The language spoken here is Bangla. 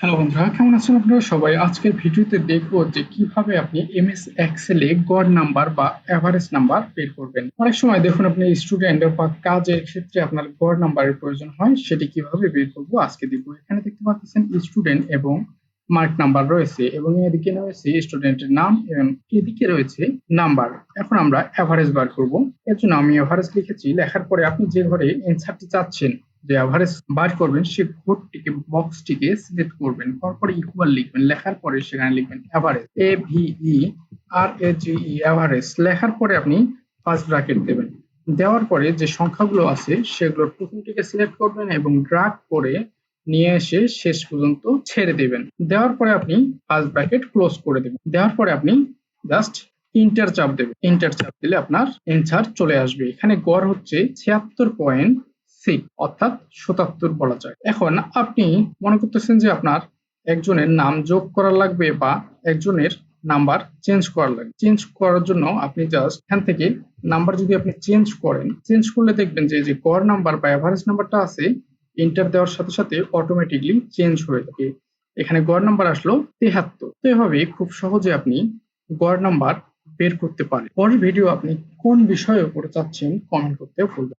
হ্যালো বন্ধুরা, কেমন আছেন আপনারা? সবাই আজকের ভিডিওতে দেখব যে কীভাবে আপনি এমএস এক্সেলে গড় নাম্বার বা এভারেজ নাম্বার বের করবেন। অনেক সময় দেখুন আপনি স্টুডেন্ট বা কাজের ক্ষেত্রে আপনার গড় নাম্বারের প্রয়োজন হয়, সেটি কীভাবে বের করব আজকে দেখব। এখানে দেখতে পাচ্ছেন স্টুডেন্ট এবং মার্ক নাম্বার রয়েছে এবং এদিকে রয়েছে স্টুডেন্টের নাম এবং এদিকে রয়েছে নাম্বার এখন আমরা এভারেজ বার করব। এর জন্য আমি এভারেজ লিখেছি। লেখার পরে আপনি যে ঘরে এনসারটি চাচ্ছেন যে এভারেজ বার করবেন সেই কোডটিকে বক্সটিকে সিলেক্ট করবেন। তারপরে ইকুয়াল লিখবেন। লেখার পরে সেখানে লিখবেন average A V E R A G E average লেখার পরে আপনি ফার্স্ট ব্র্যাকেট দেবেন। দেওয়ার পরে যে সংখ্যাগুলো আছে, সেগুলোর প্রথমটিকে সিলেক্ট করবেন এবং ড্রাগ করে নিয়ে এসে শেষ পর্যন্ত ছেড়ে দেবেন। দেওয়ার পরে আপনি ফার্স্ট ব্র্যাকেট ক্লোজ করে দেবেন। দেওয়ার পরে আপনি জাস্ট ইন্টার চাপ দেবেন। ইন্টার চাপ দিলে আপনার এনসার চলে আসবে। এখানে গড় হচ্ছে ছিয়াত্তর পয়েন্ট সিক্স অর্থাৎ সতাত্তর বলা যায়। এখন আপনি মনে করতেছেন যে আপনার একজনের নাম যোগ করা লাগবে বা একজনের নাম্বার চেঞ্জ করা লাগবে। চেঞ্জ করার জন্য আপনি জাস্ট এখান থেকে নাম্বার যদি আপনি চেঞ্জ করেন চেঞ্জ করলে দেখবেন যে যে গড় নাম্বার বা এভারেজ নাম্বারটা আছে ইন্টার দেওয়ার সাথে সাথে অটোমেটিকলি চেঞ্জ হয়ে যাবে এখানে গড় নাম্বার আসলো তেহাত্তর। তো এভাবে খুব সহজে আপনি গড় নাম্বার বের করতে পারেন। পরের ভিডিও আপনি কোন বিষয়ের উপরে চাচ্ছেন কমেন্ট করতে ভুলবেন।